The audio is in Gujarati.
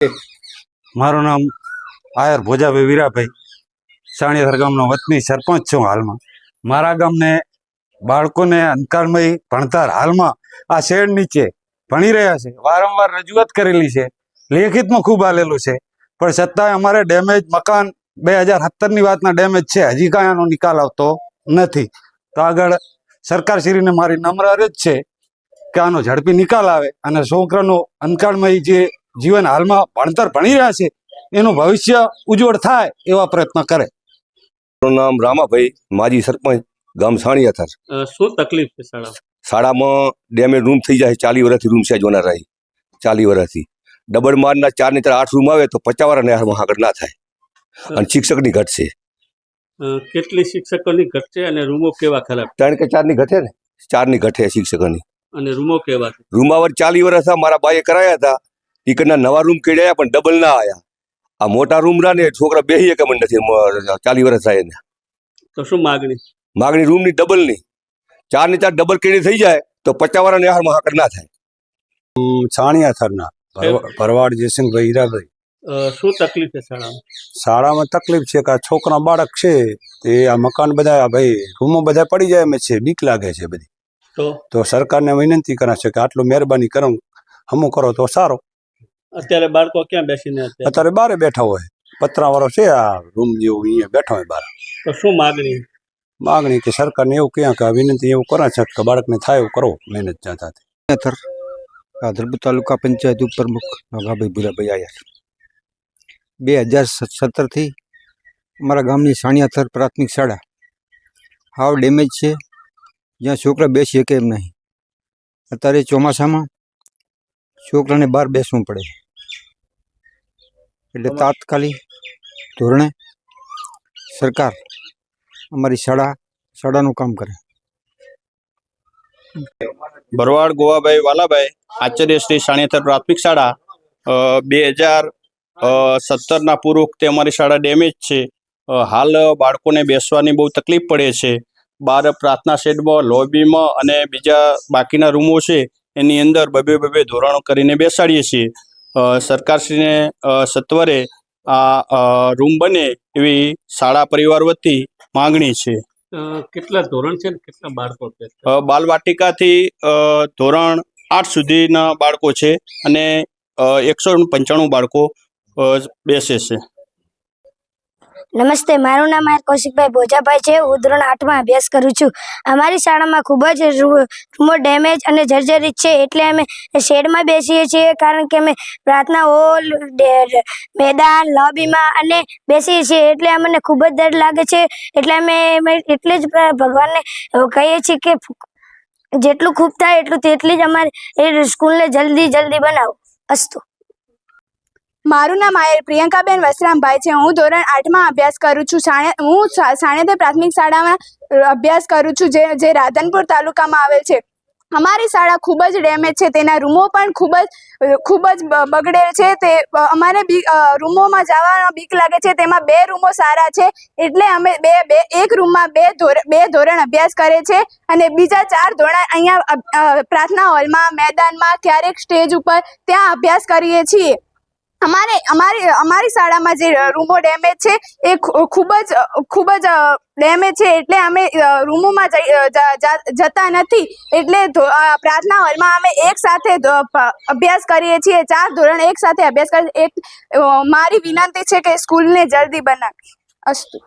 મારું નામ આયર ભોજાભાઈ વીરાભાઈ. સાણિયાધર ગામનો વતની સરપંચ છું હાલમાં. મારા ગામને બાળકોને અંધકારમય ભણતર હાલમાં આ શેડ નીચે ભણી રહ્યા છે. વારંવાર રજૂઆત કરેલી છે. લેખિતમાં ખૂબ આલેલું છે. પણ છતાંય અમારે ડેમેજ મકાન બે હજાર સત્તરની વાતના ડેમેજ છે. હજી કાંઈ આનો નિકાલ આવતો નથી. તો આગળ સરકારશ્રીને મારી નમ્ર અરજ છે કે આનો ઝડપી નિકાલ આવે અને છોકરાનો અંતકાળમય જે જીવન હાલમાં ભણતર ભણી રહ્યા છે એનું ભવિષ્ય ઉજ્જવળ થાય એવા પ્રયત્ન કરે. મારું નામ રામાભાઈ માજી સરપંચ ગામ સાણિયાથર. અ, શું તકલીફ છે શાળામાં? શાળામાં ડેમેજ રૂમ થઈ જાય ચાલી વર્ષથી રૂમ છે જોનાર રહી ચાલી વર્ષથી. ડબલ મારના ચારની આઠ રૂમ આવે તો પચાસ વાળા હારમાં આગળ ના થાય. અને શિક્ષકની ઘટ છે. કેટલી શિક્ષકોની ઘટ છે અને રૂમો કેવા ખરાબ ત્રણ કે ચારની ઘટે ને? ચારની ઘટે શિક્ષકોની. અને રૂમો કેવા રૂમાવર ચાલી વર્ષ હતા મારા બાઈએ કરાયા હતા. ટીકરના નવા રૂમ કેડ્યા પણ ડબલ ના આયા. આ મોટા રૂમ રહ્યા ને છોકરા બે કે મને નથી ચાલી વર્ષ થાય એને. તો શું માગણી? માગણી રૂમની ડબલની ચારની ચાર ડબલ કેડી થઈ જાય તો પચાસ વાળા હારમાં મહાકર ના થાય. છાણિયા થરના. ભરવાડ જયસિંહભાઈ હીરાભાઈ. શું તકલીફ છે શાળામાં? શાળામાં તકલીફ છે કે આ છોકરા બાળક છે તે આ મકાન બધા ભાઈ રૂમો બધા પડી જાય એમ છે બીક લાગે છે બધી. તો? તો સરકારને વિનંતી કરે છે કે આટલું મહેરબાની કરો હમું કરો તો સારો. અત્યારે બાળકો ક્યાં બેસીને અત્યારે? અત્યારે બારે બેઠા હોય. પતરા વાળો છે આ રૂમ જેવું અહીંયા બેઠા હોય બાર. તો શું માગણી? માગણી કે સરકારને એવું ક્યાં કે વિનંતી એવું કરે છે કે બાળકને થાય એવું કરો. મહેનત જાતા અત્યાર આ ધરબુ તાલુકા પંચાયત ઉપપ્રમુખ નગાભાઈ ભૂરાભાઈ આયર. બે હજાર સત્તરથી અમારા ગામની સાણિયાથર પ્રાથમિક શાળા. હાવ ડેમેજ છે. જ્યાં છોકરા બેસી શકે એમ નહીં. અત્યારે ચોમાસામાં છોકરાને બહાર બેસવું પડે. એટલે તાત્કાલિક ધોરણે સરકાર અમારી શાળા શાળાનું કામ કરે. ભરવાડ ગોવાભાઈ વાલાભાઈ આચાર્ય શ્રી સાણિયાથર પ્રાથમિક શાળા અ, બે હજાર સત્તરના પૂર્વ વખતે અમારી શાળા ડેમેજ છે. હાલ બાળકોને બેસવાની બહુ તકલીફ પડે છે. બહાર પ્રાર્થના શેડમાં લોબીમાં અને બીજા બાકીના રૂમો છે. એની અંદર બબે બબે ધોરણો કરીને બેસાડીએ છીએ. સરકારશ્રીને સત્વરે આ રૂમ બને એવી શાળા પરિવાર વતી માંગણી છે. કેટલા ધોરણ છે કેટલા બાળકો છે? બાલવાટિકાથી ધોરણ આઠ સુધીના બાળકો છે અને એકસો પંચાણું બાળકો બેસે છે. નમસ્તે, મારું નામ આર કૌશિકભાઈ ભોજાભાઈ છે. હું ધોરણ આઠમાં અભ્યાસ કરું છું. અમારી શાળામાં ખૂબ જ રૂમો ડેમેજ અને જર્જરિત છે. એટલે અમે શેડમાં બેસીએ છીએ, કારણ કે અમે પ્રાર્થના હોલ મેદાન, લોબીમાં અને બેસીએ છીએ. એટલે અમને ખૂબ જ ડર લાગે છે. એટલે અમે એટલે જ ભગવાનને કહીએ છીએ કે જેટલું ખૂબ થાય એટલું તેટલી જ અમારે એ સ્કૂલને જલ્દી જલ્દી બનાવો. અસ્તુ. મારું નામ આયર પ્રિયંકાબેન વસરામભાઈ છે. હું ધોરણ આઠમાં અભ્યાસ કરું છું. સાણે, હું સાણેદે પ્રાથમિક શાળામાં અભ્યાસ કરું છું જે જે રાધનપુર તાલુકામાં આવેલ છે. અમારી શાળા ખૂબ જ ડેમેજ છે. તેના રૂમો પણ ખૂબ જ ખૂબ જ બગડેલ છે. તે અમારે બી રૂમોમાં જવાનો બીક લાગે છે. તેમાં બે રૂમો સારા છે. એટલે અમે બે બે, એક રૂમમાં બે ધોરણ બે ધોરણ અભ્યાસ કરે છે અને બીજા ચાર ધોરણ અહીંયા પ્રાર્થના હોલમાં, મેદાનમાં, ક્યારેક સ્ટેજ ઉપર ત્યાં અભ્યાસ કરીએ છીએ. અમારે, અમારી અમારી શાળામાં જે રૂમો ડેમેજ છે, એ ખૂબ જ ખૂબ જ ડેમેજ છે. એટલે અમે રૂમોમાં જઈ જતા નથી. એટલે પ્રાર્થના હોલમાં અમે એક સાથે અભ્યાસ કરીએ છીએ. ચાર ધોરણ એક સાથે અભ્યાસ કરીએ. એક મારી વિનંતી છે કે સ્કૂલને જલ્દી બનાવી. અસ્તુ